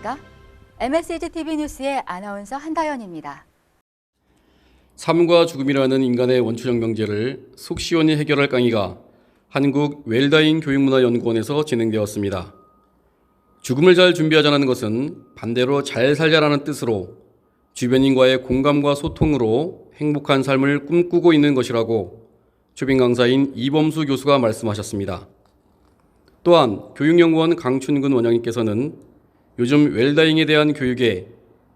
안녕하십니까? MSG TV 뉴스의 아나운서 한다연입니다. 삶과 죽음이라는 인간의 원초적 명제를 속 시원히 해결할 강의가 한국 웰다잉 교육문화연구원에서 진행되었습니다. 죽음을 잘 준비하자는 것은 반대로 잘 살자라는 뜻으로 주변인과의 공감과 소통으로 행복한 삶을 꿈꾸고 있는 것이라고 초빙 강사인 이범수 교수가 말씀하셨습니다. 또한 교육연구원 강춘근 원장님께서는 요즘 웰다잉에 대한 교육에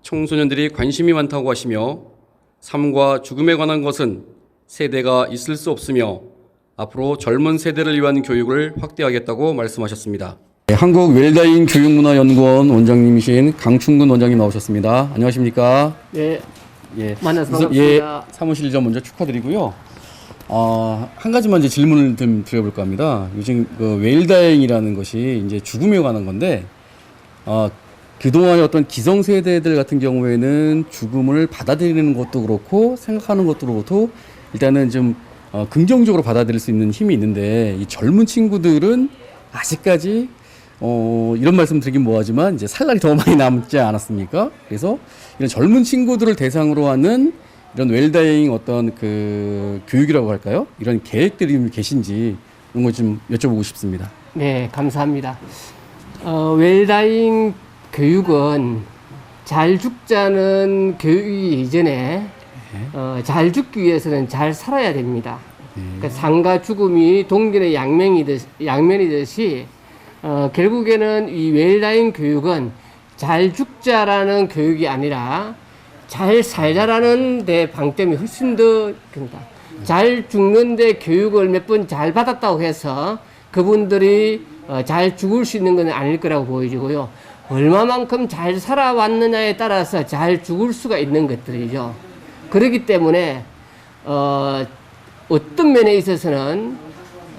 청소년들이 관심이 많다고 하시며 삶과 죽음에 관한 것은 세대가 있을 수 없으며 앞으로 젊은 세대를 위한 교육을 확대하겠다고 말씀하셨습니다. 네, 한국 웰다잉 교육문화연구원 원장님이신 강충근 원장님 나오셨습니다. 안녕하십니까? 네, 예, 만나서 우선, 예, 반갑습니다. 사무실 이전 먼저 축하드리고요. 어, 한 가지만 이제 질문을 좀 드려볼까 합니다. 요즘 그 웰다잉이라는 것이 이제 죽음에 관한 건데, 어, 그동안의 어떤 기성세대들 같은 경우에는 죽음을 받아들이는 것도 그렇고 생각하는 것도 그렇고 일단은 좀 어, 긍정적으로 받아들일 수 있는 힘이 있는데 이 젊은 친구들은 아직까지 어, 이런 말씀 드리긴 뭐하지만 이제 살 날이 더 많이 남지 않았습니까? 그래서 이런 젊은 친구들을 대상으로 하는 이런 웰다잉 어떤 그 교육이라고 할까요? 이런 계획들이 좀 계신지 이런 거좀 여쭤보고 싶습니다. 네, 감사합니다. 어, 웰다잉 교육은 잘 죽자는 교육이 이전에 어, 잘 죽기 위해서는 잘 살아야 됩니다. 그러니까 삶과 죽음이 동전의 양면이듯, 양면이듯이 어, 결국에는 이 웰다잉 교육은 잘 죽자라는 교육이 아니라 잘 살자라는 데 방점이 훨씬 더 큽니다. 잘 죽는데 교육을 몇 번 잘 받았다고 해서 그분들이 어, 잘 죽을 수 있는 건 아닐 거라고 보여지고요. 얼마만큼 잘 살아왔느냐에 따라서 잘 죽을 수가 있는 것들이죠. 그렇기 때문에 어, 어떤 면에 있어서는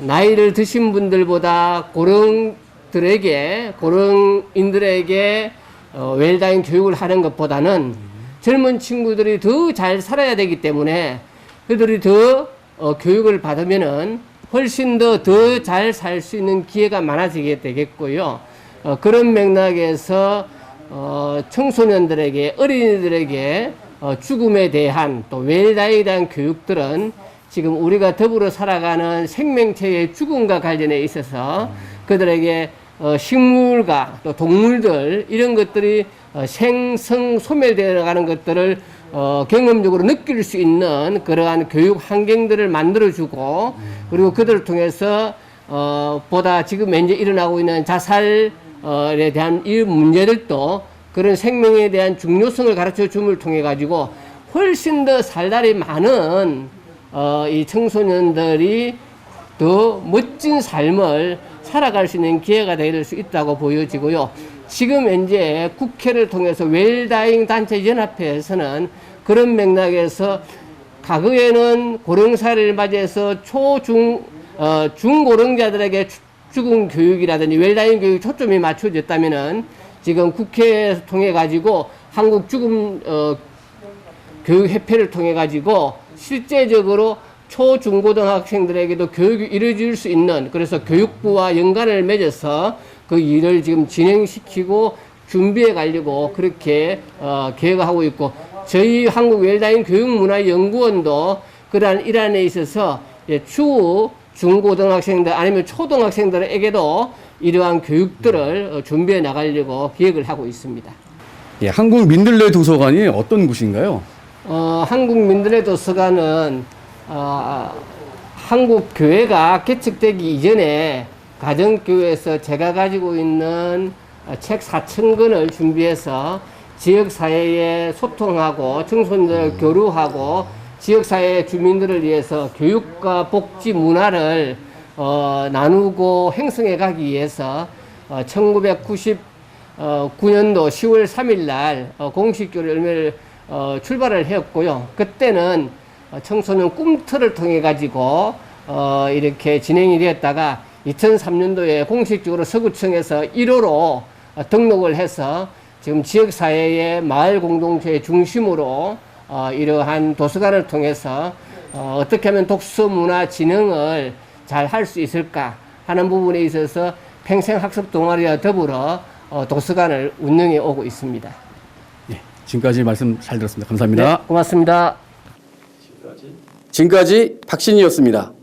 나이를 드신 분들보다 고령들에게 고령인들에게 어, 웰다잉 교육을 하는 것보다는 젊은 친구들이 더 잘 살아야 되기 때문에 그들이 더 어, 교육을 받으면은 훨씬 더 더 잘 살 수 있는 기회가 많아지게 되겠고요. 어, 그런 맥락에서 어, 청소년들에게 어린이들에게 어, 죽음에 대한 또 웰다잉에 대한 교육들은 지금 우리가 더불어 살아가는 생명체의 죽음과 관련해 있어서 그들에게 어, 식물과 또 동물들 이런 것들이 어, 생성 소멸되어 가는 것들을 어, 경험적으로 느낄 수 있는 그러한 교육 환경들을 만들어주고 그리고 그들을 통해서 어, 보다 지금 현재 일어나고 있는 자살에 대한 이 문제들도 그런 생명에 대한 중요성을 가르쳐 줌을 통해 가지고 훨씬 더 살달이 많은 어, 이 청소년들이 더 멋진 삶을 살아갈 수 있는 기회가 될 수 있다고 보여지고요. 지금 현재 국회를 통해서 웰다잉 단체 연합회에서는 그런 맥락에서 과거에는 고령사를 맞이해서 초중 어, 중고령자들에게 추- 죽음 교육이라든지 웰다잉 교육 초점이 맞춰졌다면은 지금 국회 통해 가지고 한국 죽음 어, 교육협회를 통해 가지고 실제적으로 초, 중 고등학생들에게도 교육이 이루어질 수 있는 그래서 교육부와 연관을 맺어서 그 일을 지금 진행시키고 준비해 가려고 그렇게 어, 계획하고 있고 저희 한국 웰다잉 교육문화연구원도 그러한 일환에 있어서 예, 추후 중고등학생들 아니면 초등학생들에게도 이러한 교육들을 어, 준비해 나가려고 계획을 하고 있습니다. 예, 한국 민들레 도서관이 어떤 곳인가요? 어, 한국 민들레 도서관은 어, 한국 교회가 개척되기 이전에 가정교회에서 제가 가지고 있는 어, 책 4천 권을 준비해서 지역 사회에 소통하고 청소년들 교류하고 지역 사회 주민들을 위해서 교육과 복지 문화를 어, 나누고 행성해 가기 위해서 어, 1990 어, 9년도 10월 3일 날 어, 공식 열매를 어, 출발을 했고요. 그때는 어, 어, 청소년 꿈틀을 통해 가지고 어, 이렇게 진행이 되었다가 2003년도에 공식적으로 서구청에서 1호로 어, 등록을 해서 지금 지역사회의 마을 공동체의 중심으로 어, 이러한 도서관을 통해서 어, 어떻게 하면 독서 문화 진흥을 잘 할 수 있을까 하는 부분에 있어서 평생학습 동아리와 더불어 어, 도서관을 운영해 오고 있습니다. 예, 지금까지 말씀 잘 들었습니다. 감사합니다. 네, 고맙습니다. 지금까지 박신이었습니다.